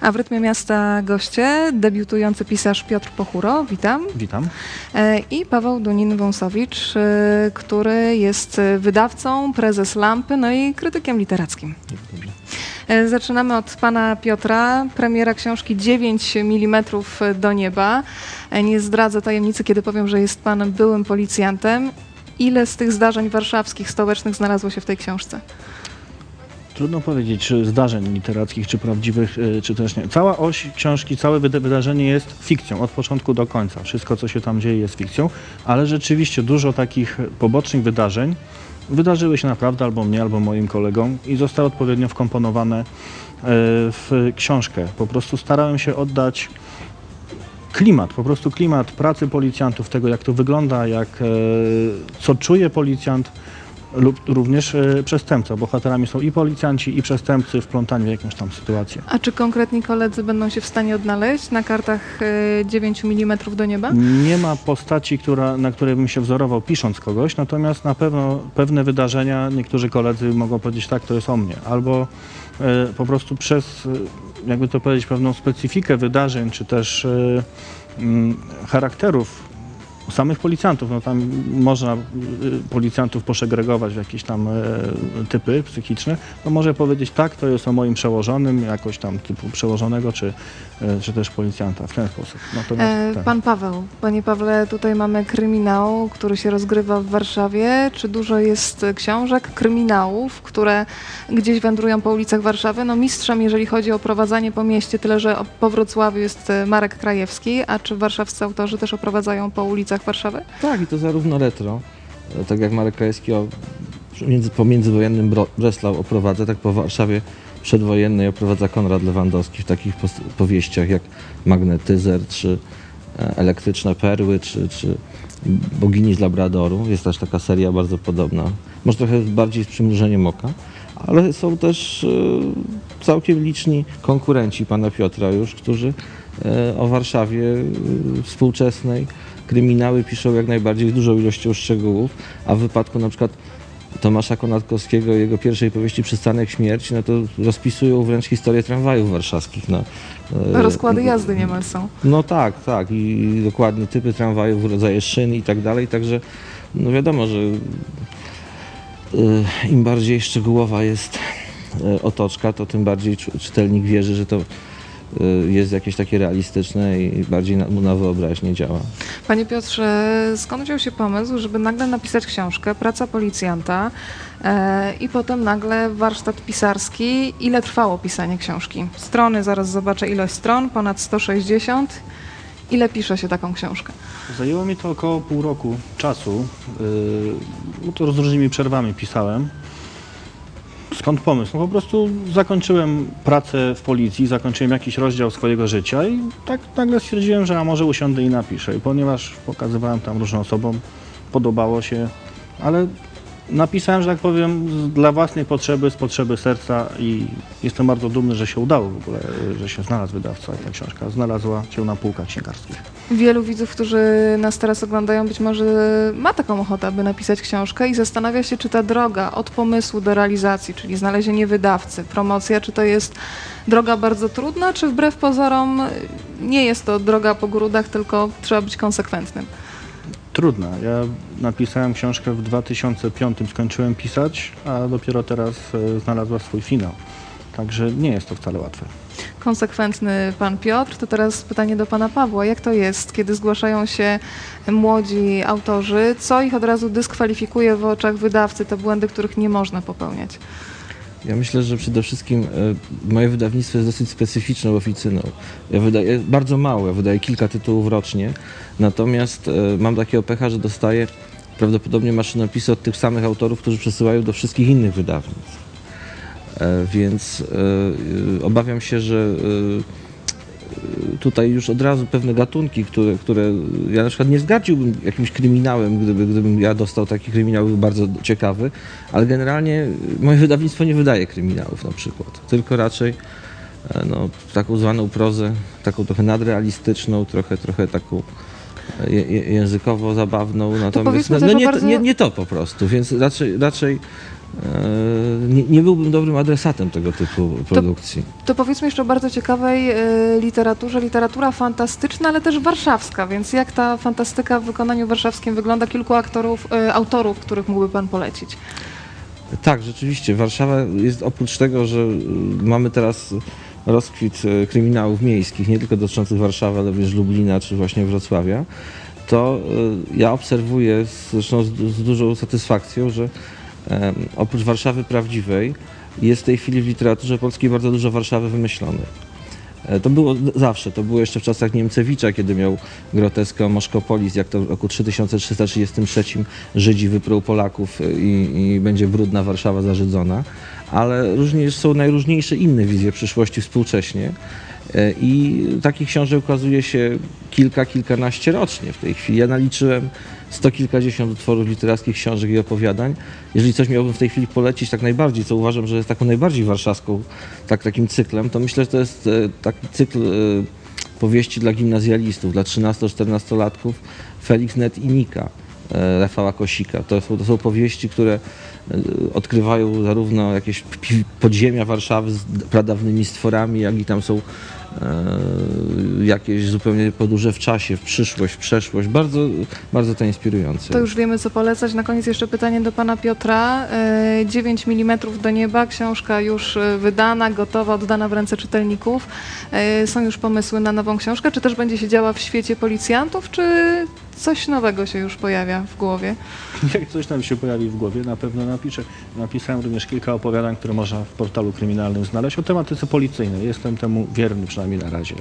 A w rytmie miasta goście debiutujący pisarz Piotr Pochuro, witam. Witam. E, I Paweł Dunin-Wąsowicz, e, który jest wydawcą, prezes Lampy, no i krytykiem literackim. Dobrze. E, Zaczynamy od pana Piotra. Premiera książki 9 mm do nieba. Nie zdradzę tajemnicy, kiedy powiem, że jest pan byłym policjantem. Ile z tych zdarzeń warszawskich, stołecznych znalazło się w tej książce? Trudno powiedzieć, czy zdarzeń literackich, czy prawdziwych, y, czy też nie. Cała oś książki, całe wyda- wydarzenie jest fikcją, od początku do końca. Wszystko, co się tam dzieje, jest fikcją, ale rzeczywiście dużo takich pobocznych wydarzeń wydarzyły się naprawdę albo mnie, albo moim kolegom i zostały odpowiednio wkomponowane y, w książkę. Po prostu starałem się oddać klimat, po prostu klimat pracy policjantów, tego jak to wygląda, jak, e, co czuje policjant lub również e, przestępca. Bohaterami są i policjanci, i przestępcy wplątani w jakąś tam sytuację. A czy konkretni koledzy będą się w stanie odnaleźć na kartach e, 9 mm do nieba? Nie ma postaci, która, na której bym się wzorował pisząc kogoś, natomiast na pewno pewne wydarzenia niektórzy koledzy mogą powiedzieć tak, to jest o mnie. Albo e, po prostu przez, e, jakby to powiedzieć, pewną specyfikę wydarzeń, czy też e, charakterów samych policjantów. No tam można y, policjantów posegregować w jakieś tam e, typy psychiczne. No może powiedzieć tak, to jest o moim przełożonym, jakoś tam typu przełożonego, czy, e, czy też policjanta w ten sposób. E. Pan Paweł, panie Pawle, tutaj mamy kryminał, który się rozgrywa w Warszawie. Czy dużo jest książek, kryminałów, które gdzieś wędrują po ulicach Warszawy? No mistrzem, jeżeli chodzi o prowadzenie po mieście, tyle że po Wrocławiu jest e, Marek Krajewski, a czy warszawscy autorzy też oprowadzają po ulicach Warszawy? Tak, i to zarówno retro, e, tak jak Marek Krajewski o, między, po międzywojennym Breslau oprowadza, tak po Warszawie przedwojennej oprowadza Konrad Lewandowski w takich powieściach jak Magnetyzer, czy e, Elektryczne Perły, czy, czy Bogini z Labradoru. Jest też taka seria bardzo podobna. Może trochę bardziej z przymrużeniem oka, ale są też e, całkiem liczni konkurenci pana Piotra już, którzy o Warszawie współczesnej kryminały piszą jak najbardziej z dużą ilością szczegółów, a w wypadku na przykład Tomasza Konatkowskiego i jego pierwszej powieści Przystanek Śmierci, no to rozpisują wręcz historię tramwajów warszawskich. No, E, Rozkłady jazdy niemal są. no tak, tak. I, dokładnie typy tramwajów, rodzaje szyn i tak dalej. Także no wiadomo, że y, im bardziej szczegółowa jest y, otoczka, to tym bardziej czytelnik wierzy, że to jest jakieś takie realistyczne i bardziej na, mu na wyobraźnię działa. Panie Piotrze, skąd wziął się pomysł, żeby nagle napisać książkę, praca policjanta e, i potem nagle warsztat pisarski? Ile trwało pisanie książki? Strony, zaraz zobaczę ilość stron, ponad 160. Ile pisze się taką książkę? Zajęło mi to około pół roku czasu, yy, to z różnymi przerwami pisałem. Skąd pomysł? No po prostu zakończyłem pracę w policji, zakończyłem jakiś rozdział swojego życia i tak nagle stwierdziłem, że a może usiądę i napiszę. I ponieważ pokazywałem tam różnym osobom, podobało się, ale napisałem, że tak powiem, dla własnej potrzeby, z potrzeby serca i jestem bardzo dumny, że się udało w ogóle, yy, że się znalazł wydawca i ta książka znalazła się na półkach księgarskich. Wielu widzów, którzy nas teraz oglądają, być może ma taką ochotę, aby napisać książkę i zastanawia się, czy ta droga od pomysłu do realizacji, czyli znalezienie wydawcy, promocja, czy to jest droga bardzo trudna, czy wbrew pozorom y, nie jest to droga po grudach, tylko trzeba być konsekwentnym. Trudna. Ja napisałem książkę w 2005, skończyłem pisać, a dopiero teraz e, znalazła swój finał. Także nie jest to wcale łatwe. Konsekwentny pan Piotr, to teraz pytanie do pana Pawła. Jak to jest, kiedy zgłaszają się młodzi autorzy? Co ich od razu dyskwalifikuje w oczach wydawcy, te błędy, których nie można popełniać? Ja myślę, że przede wszystkim e, moje wydawnictwo jest dosyć specyficzną oficyną. Ja wydaję bardzo mało, ja wydaję kilka tytułów rocznie, natomiast e, mam takiego pecha, że dostaję prawdopodobnie maszynopisy od tych samych autorów, którzy przesyłają do wszystkich innych wydawnictw. E, Więc obawiam się, że tutaj już od razu pewne gatunki, które, które ja na przykład nie zgardziłbym jakimś kryminałem, gdyby, gdybym ja dostał taki kryminał był bardzo ciekawy, ale generalnie moje wydawnictwo nie wydaje kryminałów na przykład, tylko raczej e, no, taką zwaną prozę, taką trochę nadrealistyczną, trochę, trochę taką e, językowo zabawną, natomiast no, no nie, bardzo- to, nie, nie to po prostu, więc raczej, raczej nie, nie byłbym dobrym adresatem tego typu produkcji. To powiedzmy jeszcze o bardzo ciekawej e, literaturze, literatura fantastyczna, ale też warszawska, więc jak ta fantastyka w wykonaniu warszawskim wygląda? Kilku aktorów, e, autorów, których mógłby Pan polecić? Tak, rzeczywiście. Warszawa jest oprócz tego, że mamy teraz rozkwit kryminałów miejskich, nie tylko dotyczących Warszawy, ale również Lublina czy właśnie Wrocławia, to y, ja obserwuję z- zresztą z, z dużą satysfakcją, że oprócz Warszawy prawdziwej jest w tej chwili w literaturze polskiej bardzo dużo Warszawy wymyślonej. E, To było zawsze, to było jeszcze w czasach Niemcewicza, kiedy miał groteskę o Moszkopolis, jak to w roku 3333 Żydzi wypruł Polaków e, i, i będzie brudna Warszawa zażydzona, ale również są najróżniejsze inne wizje przyszłości współcześnie i takich książek ukazuje się kilka, kilkanaście rocznie w tej chwili. Ja naliczyłem sto kilkadziesiąt utworów literackich, książek i opowiadań. Jeżeli coś miałbym w tej chwili polecić tak najbardziej, co uważam, że jest taką najbardziej warszawską tak, takim cyklem, to myślę, że to jest e, taki cykl e, powieści dla gimnazjalistów, dla 13-14-latków Felix Net i Nika e, Rafała Kosika. To są, to są powieści, które e, odkrywają zarówno jakieś podziemia Warszawy z pradawnymi stworami, jak i tam są e, jakieś zupełnie podróże w czasie, w przyszłość, w przeszłość. Bardzo, bardzo to inspirujące. To już wiemy, co polecać. Na koniec jeszcze pytanie do pana Piotra. E, 9 mm do nieba, książka już e, wydana, gotowa, oddana w ręce czytelników. E, Są już pomysły na nową książkę? Czy też będzie się działa w świecie policjantów, czy coś nowego się już pojawia w głowie? Jak coś nam się pojawi w głowie, na pewno napiszę. Napisałem również kilka opowiadań, które można w portalu kryminalnym znaleźć o tematyce policyjnej. Jestem temu wierny przynajmniej na razie.